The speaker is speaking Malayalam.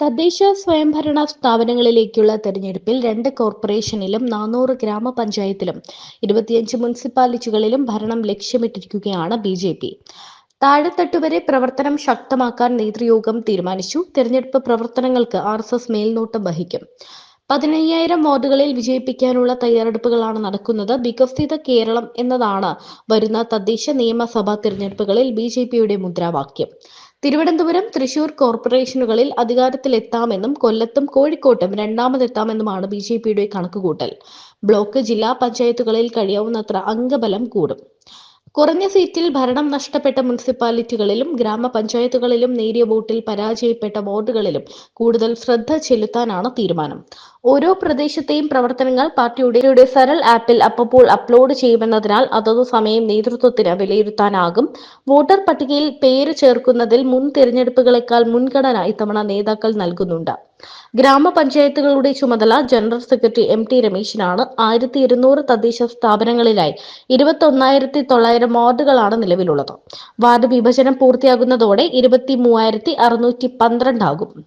തദ്ദേശ സ്വയംഭരണ സ്ഥാപനങ്ങളിലേക്കുള്ള തെരഞ്ഞെടുപ്പിൽ രണ്ട് കോർപ്പറേഷനിലും നാനൂറ് ഗ്രാമപഞ്ചായത്തിലും ഇരുപത്തിയഞ്ച് മുനിസിപ്പാലിറ്റികളിലും ഭരണം ലക്ഷ്യമിട്ടിരിക്കുകയാണ് ബി ജെ പി. താഴെത്തട്ടുവരെ പ്രവർത്തനം ശക്തമാക്കാൻ നേതൃയോഗം തീരുമാനിച്ചു. തെരഞ്ഞെടുപ്പ് പ്രവർത്തനങ്ങൾക്ക് ആർ എസ് എസ് മേൽനോട്ടം വഹിക്കും. പതിനയ്യായിരം വാർഡുകളിൽ വിജയിപ്പിക്കാനുള്ള തയ്യാറെടുപ്പുകളാണ് നടക്കുന്നത്. വികസിത കേരളം എന്നതാണ് വരുന്ന തദ്ദേശ നിയമസഭാ തിരഞ്ഞെടുപ്പുകളിൽ ബി മുദ്രാവാക്യം. തിരുവനന്തപുരം തൃശൂർ കോർപ്പറേഷനുകളിൽ അധികാരത്തിലെത്താമെന്നും കൊല്ലത്തും കോഴിക്കോട്ടും രണ്ടാമതെത്താമെന്നുമാണ് ബി ജെ പിയുടെ കണക്കുകൂട്ടൽ. ബ്ലോക്ക് ജില്ലാ പഞ്ചായത്തുകളിൽ കഴിയാവുന്നത്ര അംഗബലം കൂടും. കുറഞ്ഞ സീറ്റിൽ ഭരണം നഷ്ടപ്പെട്ട മുനിസിപ്പാലിറ്റികളിലും ഗ്രാമപഞ്ചായത്തുകളിലും നേരിയ വോട്ടിൽ പരാജയപ്പെട്ട വാർഡുകളിലും കൂടുതൽ ശ്രദ്ധ ചെലുത്താനാണ് തീരുമാനം. ഓരോ പ്രദേശത്തെയും പ്രവർത്തനങ്ങൾ പാർട്ടിയുടെ സരൽ ആപ്പിൽ അപ്പോൾ അപ്ലോഡ് ചെയ്യുമെന്നതിനാൽ അതതു സമയം നേതൃത്വത്തിന് വിലയിരുത്താനാകും. വോട്ടർ പട്ടികയിൽ പേര് ചേർക്കുന്നതിൽ മുൻ തിരഞ്ഞെടുപ്പുകളെക്കാൾ മുൻഗണന ഇത്തവണ നേതാക്കൾ നൽകുന്നുണ്ട്. ഗ്രാമപഞ്ചായത്തുകളുടെ ചുമതല ജനറൽ സെക്രട്ടറി എം ടി രമേശിനാണ്. ആയിരത്തി ഇരുന്നൂറ് തദ്ദേശ സ്ഥാപനങ്ങളിലായി ഇരുപത്തി ഒന്നായിരത്തി തൊള്ളായിരം വാർഡുകളാണ് നിലവിലുള്ളത്. വാർഡ് വിഭജനം പൂർത്തിയാകുന്നതോടെ ഇരുപത്തി മൂവായിരത്തി അറുന്നൂറ്റി പന്ത്രണ്ടാകും.